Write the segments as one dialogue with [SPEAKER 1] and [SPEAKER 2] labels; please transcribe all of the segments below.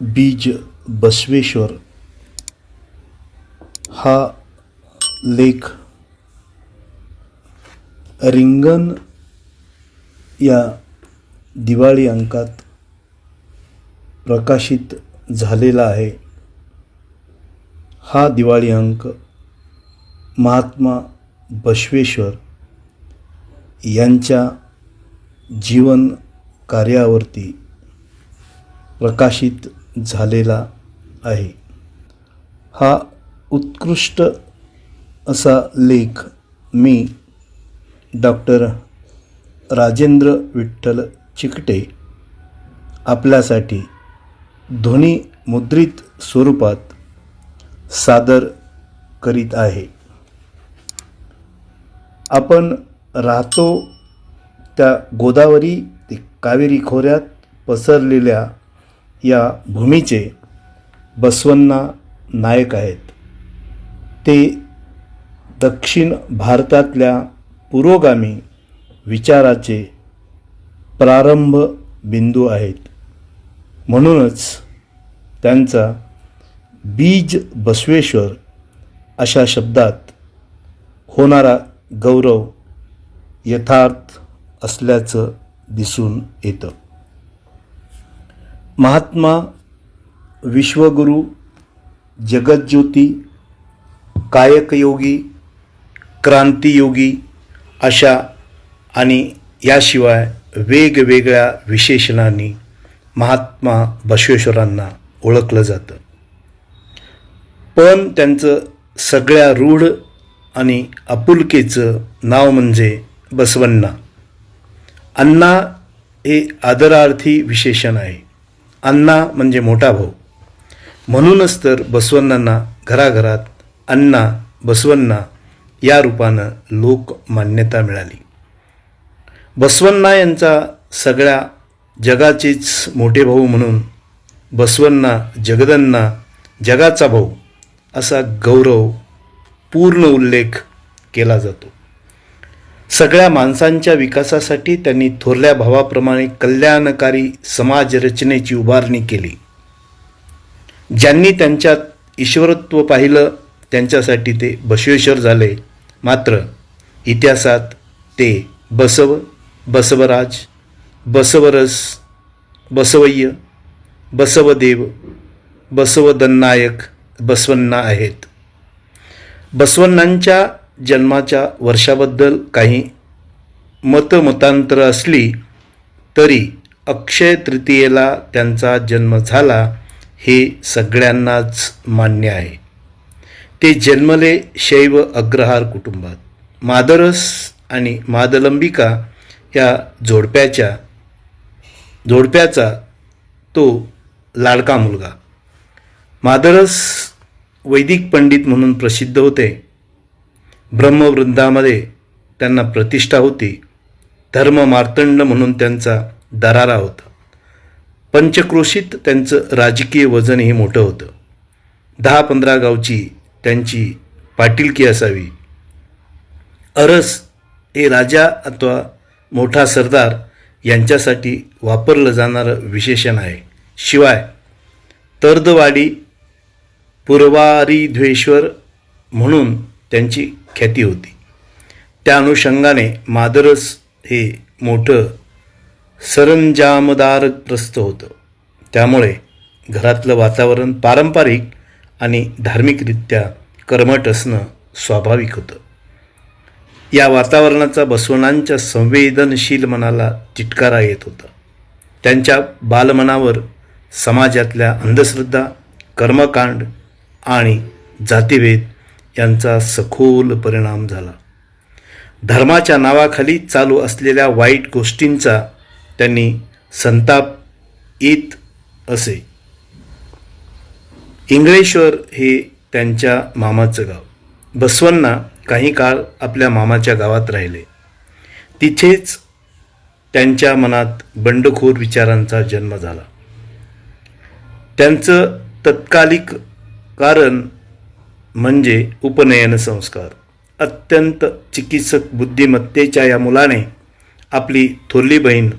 [SPEAKER 1] बीज बसवेश्वर हा लेख रिंगण या दिवाळी अंकात प्रकाशित झालेला आहे. हा दिवाळी अंक महात्मा बसवेश्वर यांच्या जीवन कार्यावरती प्रकाशित झालेला आहे. हा उत्कृष्ट असा लेख मी डॉक्टर राजेंद्र विठ्ठल चिकटे आपल्यासाठी ध्वनी मुद्रित स्वरूपात सादर करीत आहे. आपण राहतो त्या गोदावरी ते कावेरी खोऱ्यात पसरलेल्या या भूमीचे बसवन्ना नायक आहेत. ते दक्षिण भारतातल्या पुरोगामी विचाराचे प्रारंभ बिंदू आहेत. म्हणूनच त्यांचा बीज बसवेश्वर अशा शब्दात होणारा गौरव यथार्थ असल्याचं दिसून येतं. महात्मा विश्वगुरू जगज्योती कायकयोगी क्रांतियोगी अशा आणि याशिवाय वेगवेगळ्या विशेषणांनी महात्मा बसवेश्वरांना ओळखलं जातं. पण त्यांचं सगळ्या रूढ आणि आपुलकेचं नाव म्हणजे बसवण्णा अण्णा हे आदरार्थी विशेषण आहे. अण्णा म्हणजे मोठा भाऊ. म्हणूनच तर बसवण्णांना घराघरात अण्णा बसवण्णा या रूपानं लोक मान्यता मिळाली. बसवण्णा यांचा सगळ्या जगाचेच मोठे भाऊ म्हणून बसवण्णा जगदन्ना जगाचा भाऊ असा गौरव पूर्ण उल्लेख केला जातो. सगळ्या माणसांच्या विकासासाठी त्यांनी थोरल्या भावाप्रमाणे कल्याणकारी समाज रचनेची उभारणी केली. ज्यांनी त्यांच्यात ईश्वरत्व पाहिलं त्यांच्यासाठी ते बसवेश्वर झाले. मात्र इतिहासात ते बसव बसवराज बसवरस बसवय्य बसवदेव बसवदन्नायक बसवन्ना आहेत. बसवन्नांच्या जन्माच्या वर्षाबद्दल काही मतमतांतर असली तरी अक्षय तृतीयेला त्यांचा जन्म झाला हे सगळ्यांनाच मान्य आहे. ते जन्मले शैव अग्रहार कुटुंबात. मादरस आणि मादलंबिका या जोडप्याच्या जोडप्याचा तो लाडका मुलगा. मादरस वैदिक पंडित म्हणून प्रसिद्ध होते. ब्रह्मवृंदामध्ये त्यांना प्रतिष्ठा होती. धर्म मार्तंड म्हणून त्यांचा दरारा होता. पंचक्रोशीत त्यांचं राजकीय वजनही मोठं होतं. दहा पंधरा गावची त्यांची पाटीलकी असावी. अरस हे राजा अथवा मोठा सरदार यांच्यासाठी वापरलं जाणारं विशेषण आहे. शिवाय तर्दवाडी पुरवारीध्वेश्वर म्हणून त्यांची ख्याती होती. त्या अनुषंगाने मादरस हे मोठं सरंजामदार ग्रस्त होतं. त्यामुळे घरातलं वातावरण पारंपरिक आणि धार्मिकरित्या कर्मट असणं स्वाभाविक होतं. या वातावरणाचा बसवणांच्या संवेदनशील मनाला चिटकारा येत होता. त्यांच्या बालमनावर समाजातल्या अंधश्रद्धा कर्मकांड आणि जातीभेद यांचा सखोल परिणाम झाला. धर्माच्या नावाखाली चालू असलेल्या वाईट गोष्टींचा त्यांनी संताप येत असे. इंगळेश्वर हे त्यांच्या मामाचं गाव. बसवांना काही काळ आपल्या मामाच्या गावात राहिले. तिथेच त्यांच्या मनात बंडखोर विचारांचा जन्म झाला. त्यांचं तत्कालिक कारण म्हणजे उपनयन संस्कार. अत्यंत चिकित्सक बुद्धिमत्तेच्या या मुलाने आपली थोरली बहीण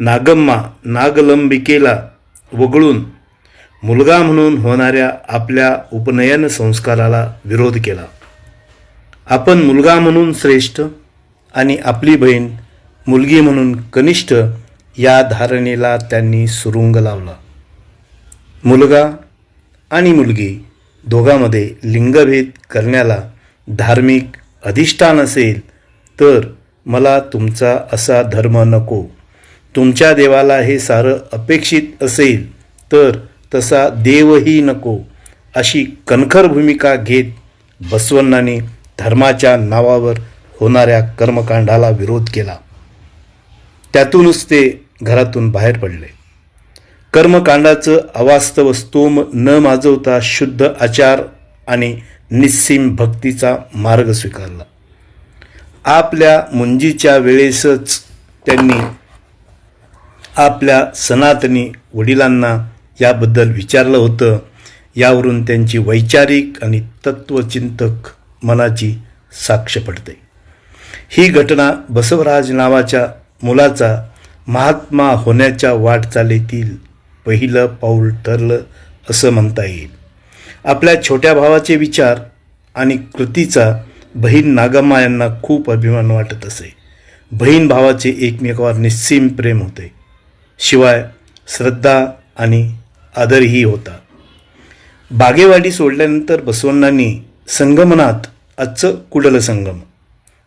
[SPEAKER 1] नागम्मा नागलंबिकेला वगळून मुलगा म्हणून होणाऱ्या आपल्या उपनयन संस्काराला विरोध केला. आपण मुलगा म्हणून श्रेष्ठ आणि आपली बहीण मुलगी म्हणून कनिष्ठ या धारणेला त्यांनी सुरुंग लावला. मुलगा आणि मुलगी दोघांमध्ये लिंगभेद करण्याला धार्मिक अधिष्ठान असेल तर मला तुमचा असा धर्म नको. तुमच्या देवाला हे सारं अपेक्षित असेल तर तसा देवही नको. अशी कणखर भूमिका घेत बसवण्णाने धर्माच्या नावावर होणाऱ्या कर्मकांडाला विरोध केला. त्यातूनच ते घरातून बाहेर पडले. कर्मकांडाचं अवास्तव स्तोम न माजवता शुद्ध आचार आणि निस्सीम भक्तीचा मार्ग स्वीकारला. आपल्या मुंजीच्या वेळेसच त्यांनी आपल्या सनातनी वडिलांना याबद्दल विचारलं होतं. यावरून त्यांची वैचारिक आणि तत्वचिंतक मनाची साक्ष पडते. ही घटना बसवराज नावाच्या मुलाचा महात्मा होण्याच्या वाटचालीतील पहिलं पाऊल ठरलं असं म्हणता येईल. आपल्या छोट्या भावाचे विचार आणि कृतीचा बहीण नागम्मा यांना खूप अभिमान वाटत असे. बहीण भावाचे एकमेकावर निस्सीम प्रेम होते. शिवाय श्रद्धा आणि आदरही होता. बागेवाडी सोडल्यानंतर बसवण्णांनी संगमनात आजचं कुडल संगम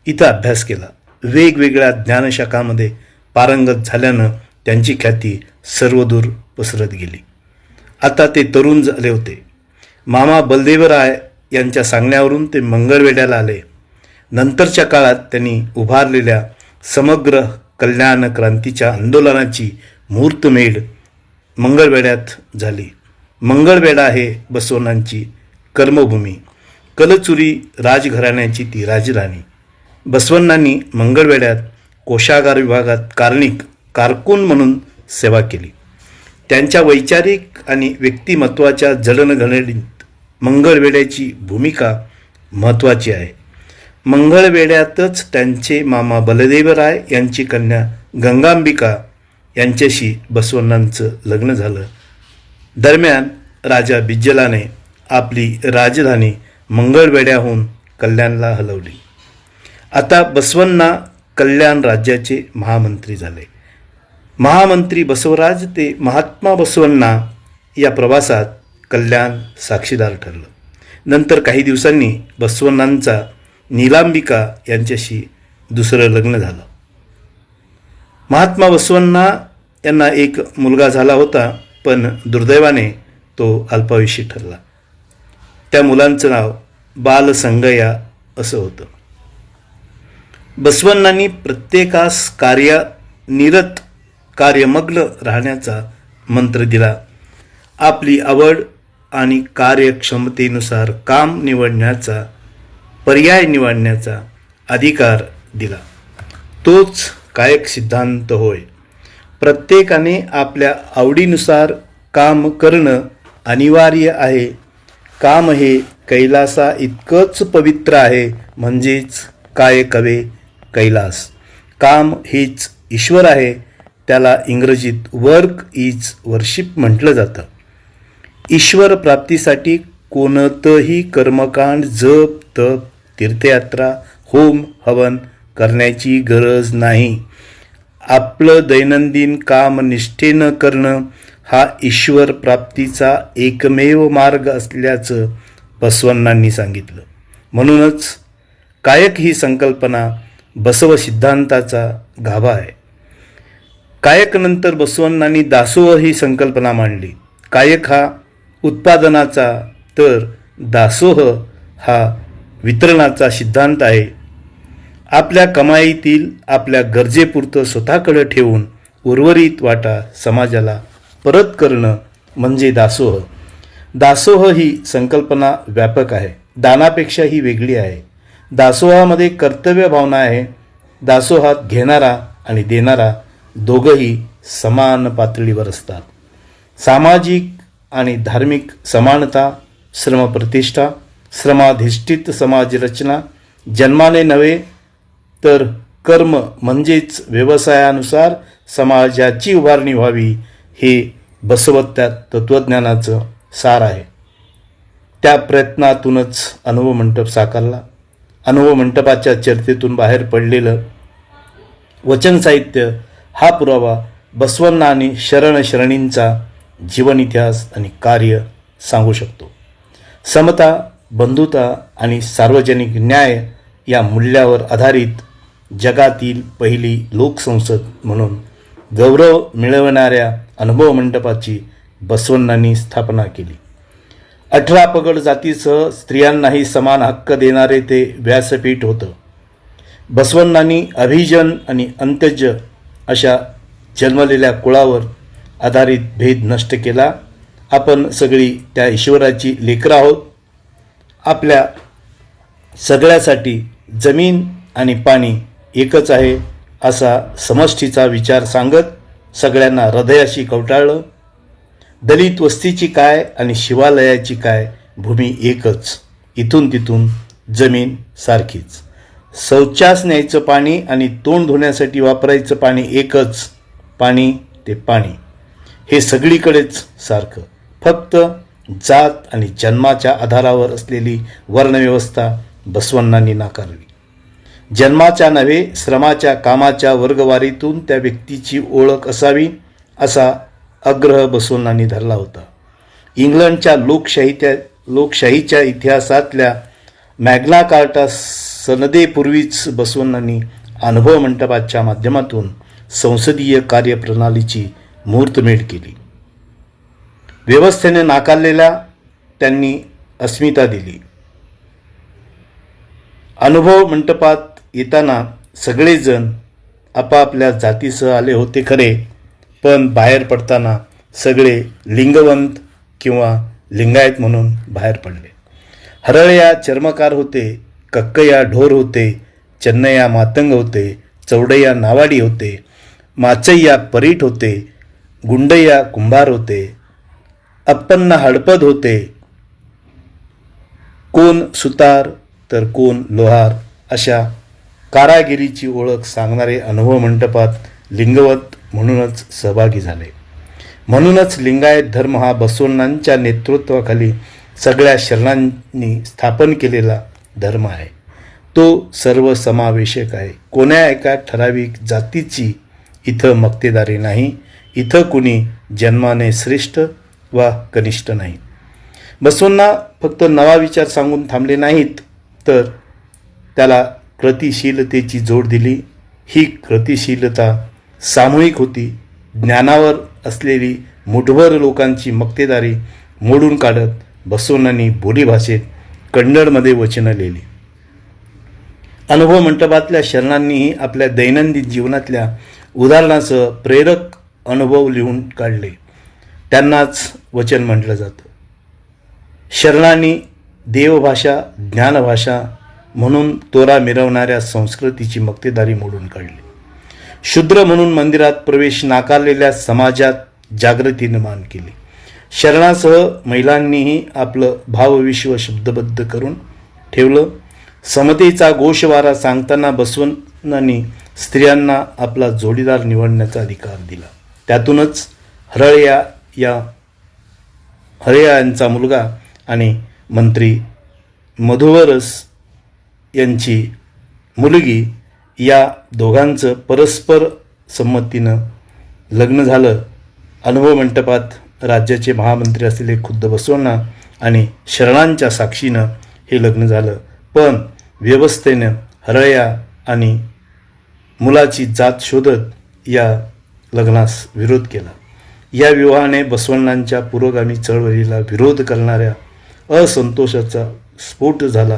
[SPEAKER 1] इथं अभ्यास केला. वेगवेगळ्या ज्ञानशाखामध्ये पारंगत झाल्यानं त्यांची ख्याती सर्वदूर पसरत गेली. आता ते तरुण झाले होते. मामा बलदेवराय यांच्या सांगण्यावरून ते मंगळवेड्याला आले. नंतरच्या काळात त्यांनी उभारलेल्या समग्र कल्याण क्रांतीच्या आंदोलनाची मुहूर्तमेढ मंगळवेड्यात झाली. मंगळवेढा हे बसवण्णांची कर्मभूमी. कलचुरी राजघराण्याची ती राजधानी बसवण्णांनी मंगळवेड्यात कोशागार विभागात कार्णिक कारकून म्हणून सेवा केली. त्यांच्या वैचारिक आणि व्यक्तिमत्वाच्या जडणघडणीत मंगळवेड्याची भूमिका महत्त्वाची आहे. मंगळवेड्यातच त्यांचे मामा बलदेवराय यांची कन्या गंगांबिका यांच्याशी बसवण्णांचं लग्न झालं. दरम्यान राजा बिज्जलाने आपली राजधानी मंगळवेड्याहून कल्याणला हलवली. आता बसवण्णा कल्याण राज्याचे महामंत्री झाले. महामंत्री बसवराज ते महात्मा बसवण्णा या प्रवासात कल्याण साक्षीदार ठरलं. नंतर काही दिवसांनी बसवण्णांचा नीलांबिका यांच्याशी दुसरं लग्न झालं. महात्मा बसवण्णा यांना एक मुलगा झाला होता पण दुर्दैवाने तो अल्पायुषी ठरला. त्या मुलांचं नाव बालसंगया असं होतं. बसवण्णांनी प्रत्येकास कार्य निरत कार्यमग्न राहण्याचा मंत्र दिला. आपली आवड आणि कार्यक्षमतेनुसार काम निवडण्याचा पर्याय निवडण्याचा अधिकार दिला. तोच कायक सिद्धांत होय. प्रत्येकाने आपल्या आवडीनुसार काम करणं अनिवार्य आहे. काम हे कैलासा इतकंच पवित्र आहे म्हणजेच काय कवे? कैलास. काम हेच ईश्वर आहे. त्याला इंग्रजीत वर्क इज वर्शिप म्हटलं जातं. ईश्वर प्राप्तीसाठी कोणतंही कर्मकांड जप तप तीर्थयात्रा होम हवन करण्याची गरज नाही. आपलं दैनंदिन काम निष्ठेनं करणं हा ईश्वर प्राप्तीचा एकमेव मार्ग असल्याचं बसवण्णांनी सांगितलं. म्हणूनच कायक ही संकल्पना बसव सिद्धांताचा गाभा आहे. कायकनंतर बसवण्णांनी दासोह ही संकल्पना मांडली. कायक हा उत्पादनाचा तर दासोह हा वितरणाचा सिद्धांत आहे. आपल्या कमाईतील आपल्या गरजेपुरतं स्वतःकडं ठेवून उर्वरित वाटा समाजाला परत करणं म्हणजे दासोह. दासोह ही संकल्पना व्यापक आहे. दानापेक्षा ही वेगळी आहे. दासोहामध्ये कर्तव्य भावना आहे. दासोहात घेणारा आणि देणारा दोघंही समान पातळीवर असतात. सामाजिक आणि धार्मिक समानता श्रमप्रतिष्ठा श्रमाधिष्ठित समाजरचना जन्माने नव्हे तर कर्म म्हणजेच व्यवसायानुसार समाजाची उभारणी व्हावी हे बसवत्या तत्त्वज्ञानाचं सार आहे. त्या प्रयत्नातूनच अनुभव मंडप साकारला. अनुभव मंडपाच्या चर्चेतून बाहेर पडलेलं वचन साहित्य हा पुरावा बसवन्ना आणि शरणशरणींचा जीवन इतिहास आणि कार्य सांगू शकतो. समता बंधुता आणि सार्वजनिक न्याय या मूल्यावर आधारित जगातील पहिली लोकसंसद म्हणून गौरव मिळवणाऱ्या अनुभव मंडपाची बसवण्णांनी स्थापना केली. अठरा पगड जातीसह स्त्रियांनाही समान हक्क देणारे ते व्यासपीठ होतं. बसवण्णांनी अभिजन आणि अंत्यज अशा जन्मलेल्या कुळावर आधारित भेद नष्ट केला. आपण सगळी त्या ईश्वराची लेकरं आहोत. आपल्या सगळ्यासाठी जमीन आणि पाणी एकच आहे असा समष्टीचा विचार सांगत सगळ्यांना हृदयाशी कवटाळलं. दलित वस्तीची काय आणि शिवालयाची काय भूमी एकच. इथून तिथून जमीन सारखीच. शौचास न्यायचं पाणी आणि तोंड धुण्यासाठी वापरायचं पाणी एकच पाणी ते पाणी. हे सगळीकडेच सारखं. फक्त जात आणि जन्माच्या आधारावर असलेली वर्णव्यवस्था बसवण्णांनी नाकारली. जन्माच्या नव्हे श्रमाच्या कामाच्या वर्गवारीतून त्या व्यक्तीची ओळख असावी असा आग्रह बसवण्णांनी धरला होता. इंग्लंडच्या लोकशाहीच्या लोकशाहीच्या इतिहासातल्या मॅग्ना कार्टा सनदेपूर्वीच बसवण्णांनी अनुभव मंडपाच्या माध्यमातून संसदीय कार्यप्रणालीची मुहूर्तमेढ केली. व्यवस्थेने नाकारलेल्या त्यांनी अस्मिता दिली. अनुभव मंडपात येताना सगळेजण आपापल्या जातीसह आले होते खरे पण बाहेर पडताना सगळे लिंगवंत किंवा लिंगायत म्हणून बाहेर पडले. हरळया चर्मकार होते कक्कया ढोर होते चन्नया मातंग होते चौडया नावाडी होते माचय्या परीट होते गुंडय्या कुंभार होते अप्पन्ना हडपद होते. कोण सुतार तर कोण लोहार अशा कारागिरीची ओळख सांगणारे अनुभव मंडपात लिंगवत म्हणूनच सहभागी झाले. म्हणूनच लिंगायत धर्म हा बसवण्णांच्या नेतृत्वाखाली सगळ्या शरणांनी स्थापन केलेला धर्म आहे. तो सर्वसमावेशक आहे. कोण्या एका ठराविक जातीची इथं मक्तेदारी नाही इथं कुणी जन्माने श्रेष्ठ वा कनिष्ठ नाही. बसवण्णा फक्त नवा विचार सांगून थांबले नाहीत तर त्याला कृतिशीलतेची जोड दिली. ही कृतिशीलता सामूहिक होती. ज्ञानावर असलेली मुठभर लोकांची मक्तेदारी मोडून काढत बसवण्णांनी बोलीभाषेत कन्नडमध्ये वचनं लिहिली. अनुभव मंडपातल्या शरणांनीही आपल्या दैनंदिन जीवनातल्या उदाहरणासह प्रेरक अनुभव लिहून काढले. त्यांनाच वचन म्हटलं जातं. शरणांनी देवभाषा ज्ञानभाषा म्हणून तोरा मिरवणाऱ्या संस्कृतीची मक्तेदारी मोडून काढली. शूद्र म्हणून मंदिरात प्रवेश नाकारलेल्या समाजात जागृती निर्माण केली. शरणासह महिलांनीही आपलं भावविश्व शब्दबद्ध करून ठेवलं. समतेचा गोषवारा सांगताना बसवण्णांनी स्त्रियांना आपला जोडीदार निवडण्याचा अधिकार दिला. त्यातूनच हरळया या हरया यांचा मुलगा आणि मंत्री मधुवरस यांची मुलगी या दोघांचं परस्पर संमतीनं लग्न झालं. अनुभव मंडपात राज्याचे महामंत्री असलेले खुद्द बसवण्णा आणि शरणांच्या साक्षीनं हे लग्न झालं. पण व्यवस्थेनं हरळया आणि मुलाची जात शोधत या लग्नास विरोध केला. या विवाहाने बसवण्णांच्या पुरोगामी चळवळीला विरोध करणाऱ्या असंतोषाचा स्फोट झाला.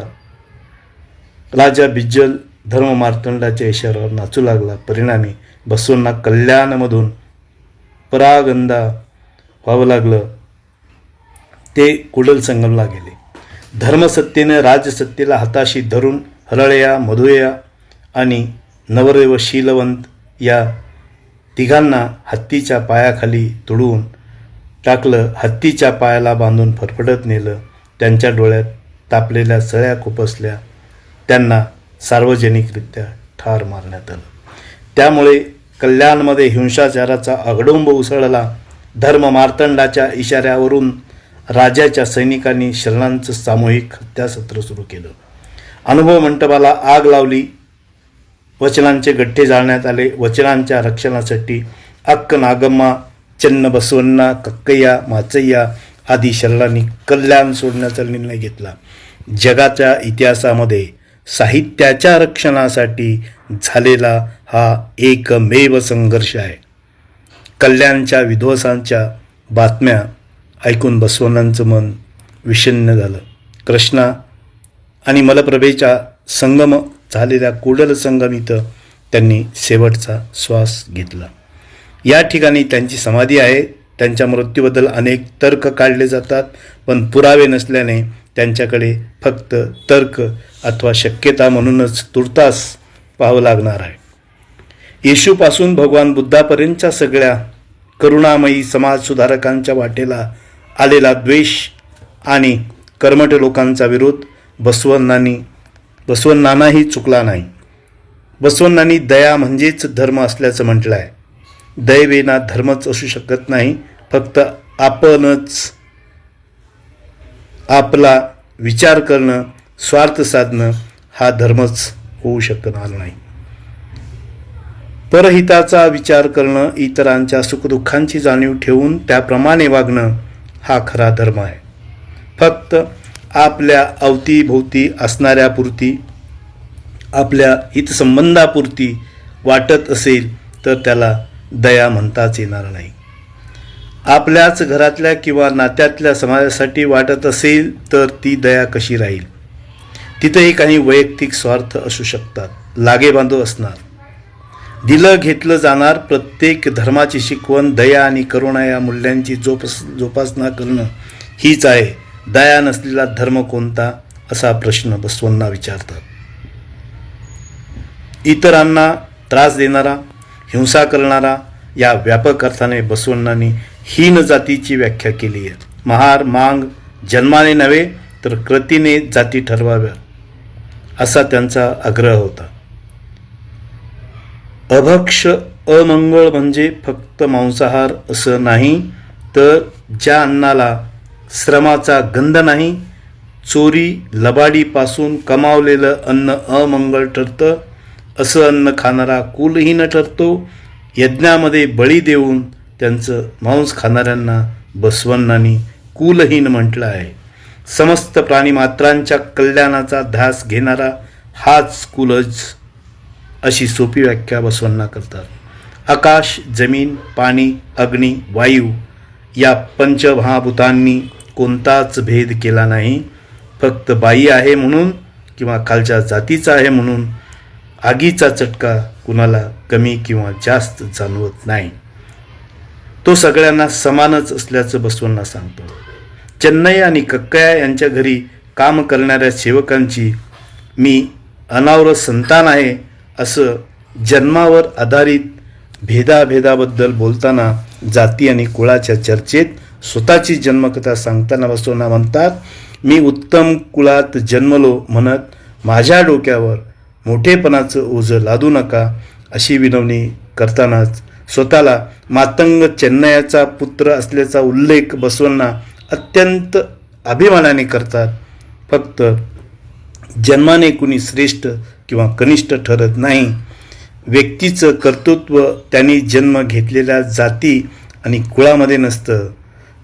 [SPEAKER 1] राजा बिज्जल धर्ममार्तंडाच्या इशाऱ्यावर नाचू लागला. परिणामी बसवण्णा कल्याणमधून परागंदा व्हावं लागलं. ते कुडल संगमला गेले. धर्मसत्तेनं राजसत्तेला हाताशी धरून हरळया मधुया आणि नवरदेव शीलवंत या तिघांना हत्तीच्या पायाखाली तुडवून टाकलं. हत्तीच्या पायाला बांधून फरफडत नेलं. त्यांच्या डोळ्यात तापलेल्या सळ्या खुपसल्या. त्यांना सार्वजनिकरित्या ठार मारण्यात आलं. त्यामुळे कल्याणमध्ये हिंसाचाराचा अगडंब उसळला. धर्म मार्तंडाच्या इशाऱ्यावरून राजाच्या सैनिकांनी शरणांचं सामूहिक हत्यासत्र सुरू केलं. अनुभव मंडपाला आग लावली. वचनांचे गठ्ठे जाळण्यात आले. वचनांच्या रक्षणासाठी अक्क नागम्मा चन्न बसवन्ना कक्कय्या माचय्या आदी शरणांनी कल्याण सोडण्याचा निर्णय घेतला. जगाच्या इतिहासामध्ये साहित्याच्या रक्षणासाठी झालेला हा एकमेव संघर्ष आहे. कल्याणच्या विध्वंसांच्या बातम्या ऐकून बसवण्णांचं मन विषण्ण झालं. कृष्णा आणि मलप्रभेच्या संगम झालेल्या कुडल संगम इथं त्यांनी शेवटचा श्वास घेतला. या ठिकाणी त्यांची समाधी आहे. त्यांच्या मृत्यूबद्दल अनेक तर्क काढले जातात पण पुरावे नसल्याने त्यांच्याकडे फक्त तर्क अथवा शक्यता म्हणूनच तुर्तास पाहावं लागणार आहे. येशूपासून भगवान बुद्धापर्यंतच्या सगळ्या करुणामयी समाज सुधारकांच्या वाटेला आलेला द्वेष आणि कर्मठ लोकांचा विरोध बसवन्नानी बसवन्नानाही चुकला नाही. बसवन्नानी दया म्हणजेच धर्म असल्याचं म्हटलं आहे दयवेना धर्मच असू शकत नाही. फक्त आपणच आपला विचार करणं स्वार्थ साधणं हा धर्मच होऊ शकणार नाही. परहिताचा विचार करणं इतरांच्या सुखदुःखांची जाणीव ठेवून त्याप्रमाणे वागणं हा खरा धर्म आहे. फक्त आपल्या अवतीभोवती असणाऱ्यापुरती आपल्या हितसंबंधापुरती वाटत असेल तर त्याला दया म्हणताच येणार नाही. आपल्याच घरातल्या किंवा नात्यातल्या समाजासाठी वाटत असेल तर ती दया कशी राहील? तिथेही काही वैयक्तिक स्वार्थ असू शकतात लागेबांधव असणार. दिलं घेतलं जाणार प्रत्येक धर्माची शिकवण दया आणि करुणा या मूल्यांची जोपस जोपासना करणं हीच आहे. दया नसलेला धर्म कोणता? असा प्रश्न बसवांना विचारतात. इतरांना त्रास देणारा हिंसा करणारा या व्यापक अर्थाने बसवण्णांनी हीन जातीची व्याख्या केली आहे. महार मांग जन्माने नव्हे तर कृतीने जाती ठरवाव्या असा त्यांचा आग्रह होता. अभक्ष अमंगळ म्हणजे फक्त मांसाहार असं नाही तर ज्या अन्नाला श्रमाचा गंध नाही चोरी लबाडीपासून कमावलेलं अन्न अमंगळ ठरतं. असं अन्न खाणारा कुलहीन ठरतो. यज्ञामध्ये बळी देऊन त्यांचं मांस खाणाऱ्यांना बसवन्नानी कुलहीन म्हटलं आहे. समस्त प्राणीमात्रांच्या कल्याणाचा ध्यास घेणारा हाच कुलज अशी सोपी व्याख्या बसवांना करतात. आकाश जमीन पाणी अग्नी वायू या पंचमहाभूतांनी कोणताच भेद केला नाही. फक्त बाई आहे म्हणून किंवा खालच्या जातीचा आहे म्हणून आगीचा चटका कुणाला कमी किंवा जास्त जाणवत नाही. तो सगळ्यांना समानच असल्याचं बसवांना सांगतो. चेन्नई आणि कक्कया यांच्या घरी काम करणाऱ्या सेवकांची मी अनावर संतान आहे. असं जन्मावर आधारित भेदाभेदाबद्दल बोलताना जाती आणि कुळाच्या चर्चेत स्वतःची जन्मकथा सांगताना बसवना म्हणतात मी उत्तम कुळात जन्मलो म्हणत माझ्या डोक्यावर मोठेपणाचं ओझं लादू नका अशी विनवणी करतानाच स्वतःला मातंग चेन्नयाचा पुत्र असल्याचा उल्लेख बसवण्णा अत्यंत अभिमानाने करतात. फक्त जन्माने कुणी श्रेष्ठ किंवा कनिष्ठ ठरत नाही. व्यक्तीचं कर्तृत्व त्यांनी जन्म घेतलेल्या जाती आणि कुळामध्ये नसतं.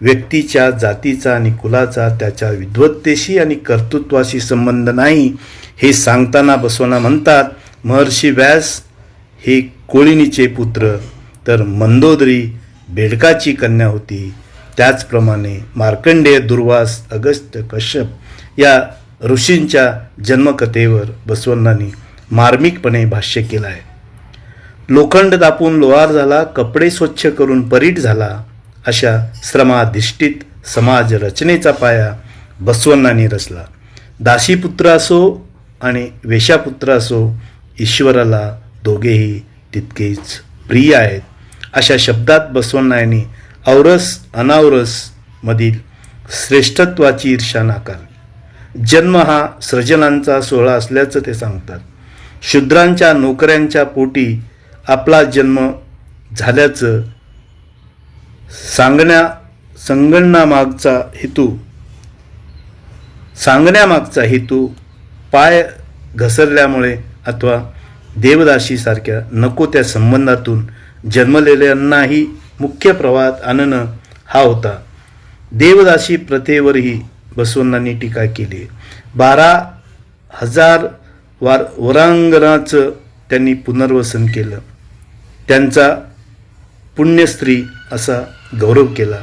[SPEAKER 1] व्यक्तीच्या जातीचा आणि कुलाचा त्याच्या विद्वत्तेशी आणि कर्तृत्वाशी संबंध नाही हे सांगताना बसवना म्हणतात. महर्षी व्यास हे कोळिणीचे पुत्र तर मंदोदरी बेडकाची कन्या होती. त्याचप्रमाणे मार्कंडेय दुर्वास अगस्त्य कश्यप या ऋषींच्या जन्मकथेवर बसवन्नानी मार्मिकपणे भाष्य केलं आहे लोखंड दापून लोहार झाला कपडे स्वच्छ करून परीट झाला अशा श्रमाधिष्ठित समाज रचनेचा पाया बसवन्नानी रचला. दासीपुत्र असो आणि वेशापुत्र असो ईश्वराला दोघेही तितकेच प्रिय आहेत अशा शब्दात बसवन्नानी औरस अनावरसमधील श्रेष्ठत्वाची ईर्षा नाकारली. जन्म हा सृजनांचा सोहळा असल्याचं ते सांगतात. शूद्रांच्या नोकऱ्यांच्या पोटी आपला जन्म झाल्याचं सांगण्या संगणनामागचा हेतू सांगण्यामागचा हेतू पाय घसरल्यामुळे अथवा देवदाशीसारख्या नको त्या संबंधातून जन्मलेल्यांनाही मुख्य प्रवाहात आणणं हा होता. देवदासी प्रथेवरही बसवण्णांनी टीका केली. बारा हजार वार वरांगणाचं त्यांनी पुनर्वसन केलं. त्यांचा पुण्यस्त्री असा गौरव केला.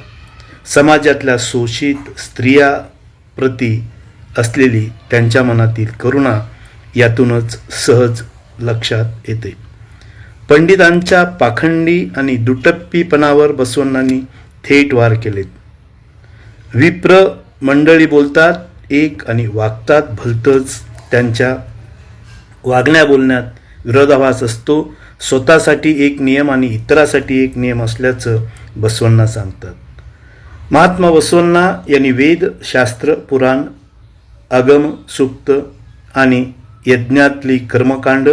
[SPEAKER 1] समाजातल्या शोषित स्त्रियाप्रती असलेली त्यांच्या मनातील करुणा यातूनच सहज लक्षात येते. पंडितांच्या पाखंडी आणि दुटप्पीपणावर बसवण्णांनी थेट वार केलेत. विप्र मंडळी बोलतात एक आणि वागतात भलतंच. त्यांच्या वागण्या बोलण्यात विरोधाभास असतो. स्वतःसाठी एक नियम आणि इतरासाठी एक नियम असल्याचं बसवण्णा सांगतात. महात्मा बसवण्णा यांनी वेद शास्त्र पुराण अगम सुक्त आणि यज्ञातली कर्मकांड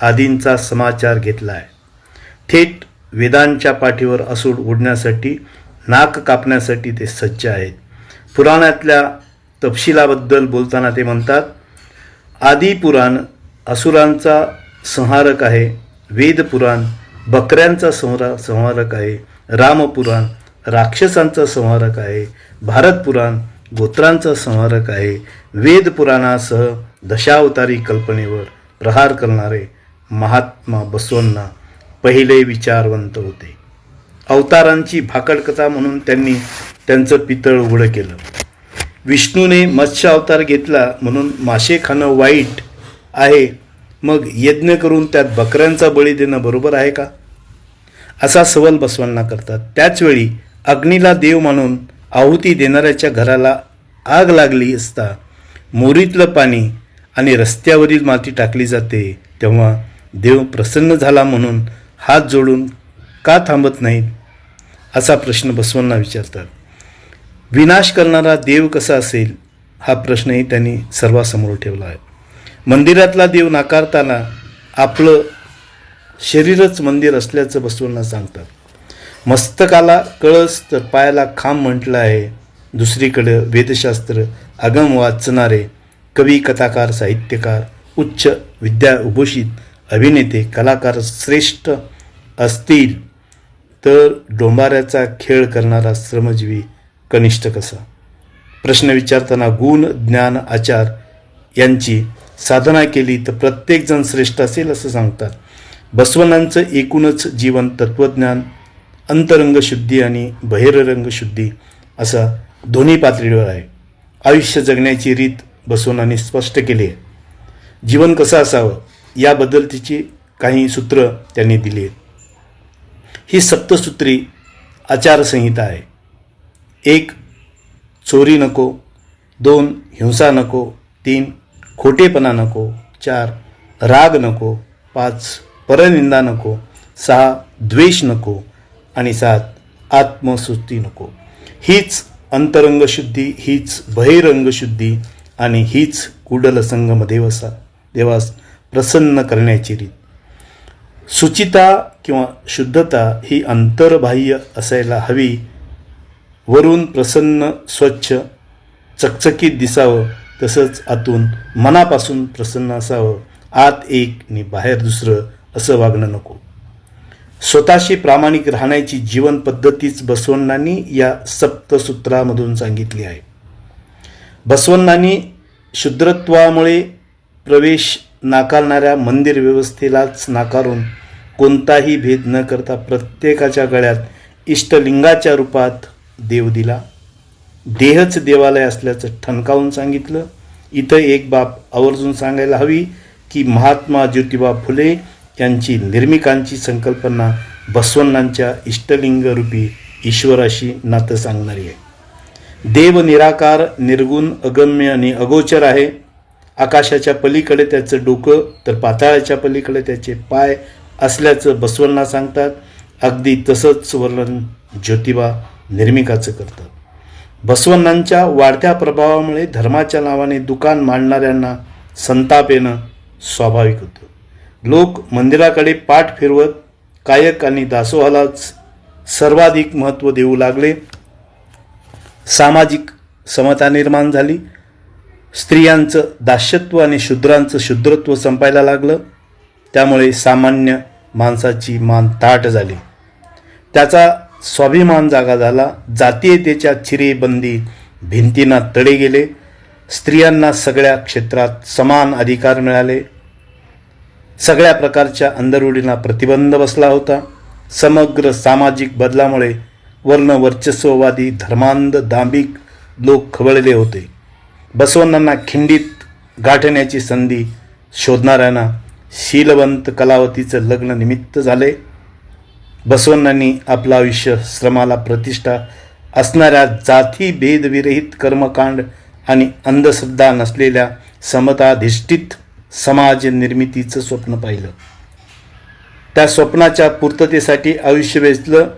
[SPEAKER 1] आदींचा समाचार घेतला आहे थेट वेदांच्या पाठीवर असूड ओढण्यासाठी नाक कापण्यासाठी ते सज्ज आहेत. पुराणातल्या तपशिलाबद्दल बोलताना ते म्हणतात आदिपुराण असुरांचा संहारक आहे वेदपुराण बकऱ्यांचा संहार संहारक आहे रामपुराण राक्षसांचा संहारक आहे भारतपुराण गोत्रांचा संहारक आहे वेदपुराणासह दशावतारी कल्पनेवर प्रहार करणारे महात्मा बसवण्णा पहिले विचारवंत होते. अवतारांची भाकडकथा म्हणून त्यांनी त्यांचं पितळ उघडं केलं. विष्णूने मत्स्य अवतार घेतला म्हणून मासे खाणं वाईट आहे. मग यज्ञ करून त्यात बकऱ्यांचा बळी देणं बरोबर आहे का? असा सवाल बसवांना करतात. त्याचवेळी अग्नीला देव मानून आहुती देणाऱ्याच्या घराला आग लागली असता मोरीतलं पाणी आणि रस्त्यावरील माती टाकली जाते तेव्हा देव प्रसन्न झाला म्हणून हात जोडून का थांबत नाहीत? असा प्रश्न बसवांना विचारतात. विनाश करणारा देव कसा असेल हा प्रश्नही त्यांनी सर्वासमोर ठेवला आहे. मंदिरातला देव नाकारताना आपलं शरीरच मंदिर असल्याचं बसवूंना सांगतात. मस्तकाला कळस तर पायाला खांब म्हटलं आहे. दुसरीकडं वेदशास्त्र आगम वाचणारे कवी कथाकार साहित्यकार उच्च विद्याभूषित अभिनेते कलाकार श्रेष्ठ असतील तर डोंबाऱ्याचा खेळ करणारा श्रमजीवी कनिष्ठ कसा? प्रश्न विचारताना गुण ज्ञान आचार यांची साधना केली तर प्रत्येकजण श्रेष्ठ असेल असं सांगतात. बसवनांचं एकूणच जीवन तत्त्वज्ञान अंतरंग शुद्धी आणि बहिररंग शुद्धी असा दोन्ही पातळीवर आहे. आयुष्य जगण्याची रीत बसवनाने स्पष्ट केली आहे. जीवन कसं असावं याबद्दल तिची काही सूत्र त्यांनी दिली आहेत. ही सप्तसूत्री आचारसंहिता आहे. एक चोरी नको. दोन हिंसा नको. तीन खोटेपणा नको. चार राग नको. पाच परनिंदा नको. सहा द्वेष नको. आणि सात आत्मसुस्ती नको. हीच अंतरंगशुद्धी हीच बहिरंगशुद्धी आणि हीच कुडल संगम देवसा देवास प्रसन्न करण्याची रीत. सुचिता किंवा शुद्धता ही अंतर्बाह्य असायला हवी वरून प्रसन्न स्वच्छ चकचकीत दिसावं तसंच आतून मनापासून प्रसन्न असावं आत एक आणि बाहेर दुसरं असं वागणं नको. स्वतःशी प्रामाणिक राहण्याची जीवन पद्धतीच बसवण्णांनी या सप्तसूत्रामधून सांगितली आहे. बसवण्णांनी शुद्रत्वामुळे प्रवेश नाकारणाऱ्या मंदिर व्यवस्थेलाच नाकारून कोणताही भेद न करता प्रत्येकाच्या गळ्यात इष्टलिंगाच्या रूपात देव दिला. देहच देवालय असल्याचं ठणकावून सांगितलं. इथं एक बाब आवर्जून सांगायला हवी की महात्मा ज्योतिबा फुले यांची निर्मिकांची संकल्पना बसवण्णांच्या इष्टलिंगरूपी ईश्वराशी नातं सांगणारी आहे. देव निराकार निर्गुण अगम्य आणि अगोचर आहे. आकाशाच्या पलीकडे त्याचं डोकं तर पाताळाच्या पलीकडे त्याचे पाय असल्याचं बसवण्णा सांगतात. अगदी तसंच वर्णन ज्योतिबा निर्मिकाचं करतात बसवण्णांच्या वाढत्या प्रभावामुळे धर्माच्या नावाने दुकान मांडणाऱ्यांना संताप येणं स्वाभाविक होतं. लोक मंदिराकडे पाठ फिरवत कायक आणि दासोहालाच सर्वाधिक महत्त्व देऊ लागले. सामाजिक समता निर्माण झाली. स्त्रियांचं दास्यत्व आणि शूद्रांचं शूद्रत्व संपायला लागलं. त्यामुळे सामान्य माणसाची मान ताट झाली. त्याचा स्वाभिमान जागा झाला. जातीयतेच्या चिरेबंदी भिंतींना तडे गेले. स्त्रियांना सगळ्या क्षेत्रात समान अधिकार मिळाले. सगळ्या प्रकारच्या अंधरुढींना प्रतिबंध बसला होता. समग्र सामाजिक बदलामुळे वर्ण वर्चस्ववादी धर्मांध दांभिक लोक खवळले होते. बसवण्णांना खिंडीत गाठण्याची संधी शोधणाऱ्यांना शीलवंत कलावतीचं लग्न निमित्त झाले. बसवण्णांनी आपलं आयुष्य श्रमाला प्रतिष्ठा असणाऱ्या जाती भेदविरहित कर्मकांड आणि अंधश्रद्धा नसलेल्या समताधिष्ठित समाज निर्मितीचं स्वप्न पाहिलं. त्या स्वप्नाच्या पूर्ततेसाठी आयुष्य वेचलं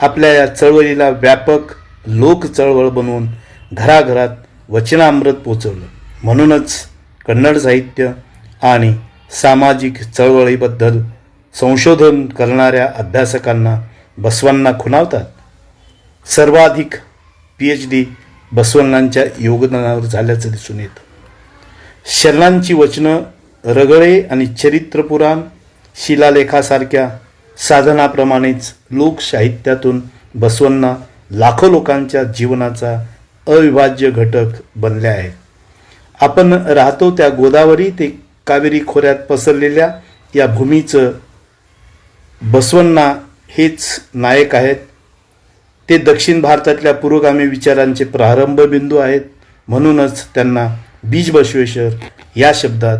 [SPEAKER 1] आपल्या या चळवळीला व्यापक लोक चळवळ बनवून घराघरात वचनामृत पोचवलं. म्हणूनच कन्नड साहित्य आणि सामाजिक चळवळीबद्दल संशोधन करणाऱ्या अभ्यासकांना बसवांना खुणावतात. सर्वाधिक पी एच डी बसवण्णांच्या योगदानावर झाल्याचं दिसून येतं. शरणांची वचनं रगळे आणि चरित्रपुराण शिलालेखासारख्या साधनाप्रमाणेच लोकसाहित्यातून बसवण्णा लाखो लोकांच्या जीवनाचा अविभाज्य घटक बनले आहेत. आपण राहतो त्या गोदावरी ते कावेरी खोऱ्यात पसरलेल्या या भूमीचं बसवण्णा हेच नायक आहेत. ते दक्षिण भारतातल्या पुरोगामी विचारांचे प्रारंभ बिंदू आहेत. म्हणूनच त्यांना बीज बसवेश्वर या शब्दात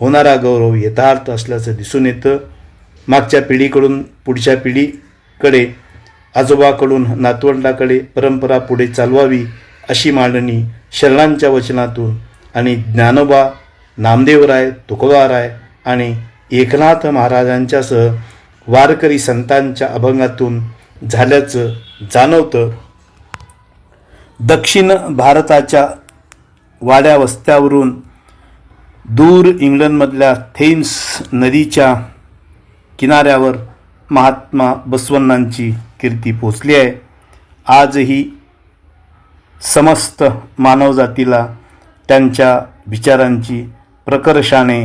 [SPEAKER 1] होणारा गौरव यथार्थ असल्याचं दिसून येतं. मागच्या पिढीकडून पुढच्या पिढीकडे आजोबाकडून नातवंडाकडे परंपरा पुढे चालवावी अशी मांडणी शरणांच्या वचनातून आणि ज्ञानोबा नामदेवराय तुकोबाराय आणि एकनाथ महाराजांच्यासह वारकरी संतांच्या अभंगातून झाल्याचं जाणवतं. दक्षिण भारताच्या वाड्या वस्त्यावरून दूर इंग्लंडमधल्या थेम्स नदीच्या किनाऱ्यावर महात्मा बसवण्णांची कीर्ती पोचली आहे. आजही समस्त मानवजातीला त्यांच्या विचारांची प्रकर्षाने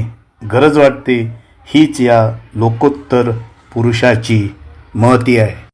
[SPEAKER 1] गरज वाटते हीच या लोकोत्तर पुरुषाची महती आहे.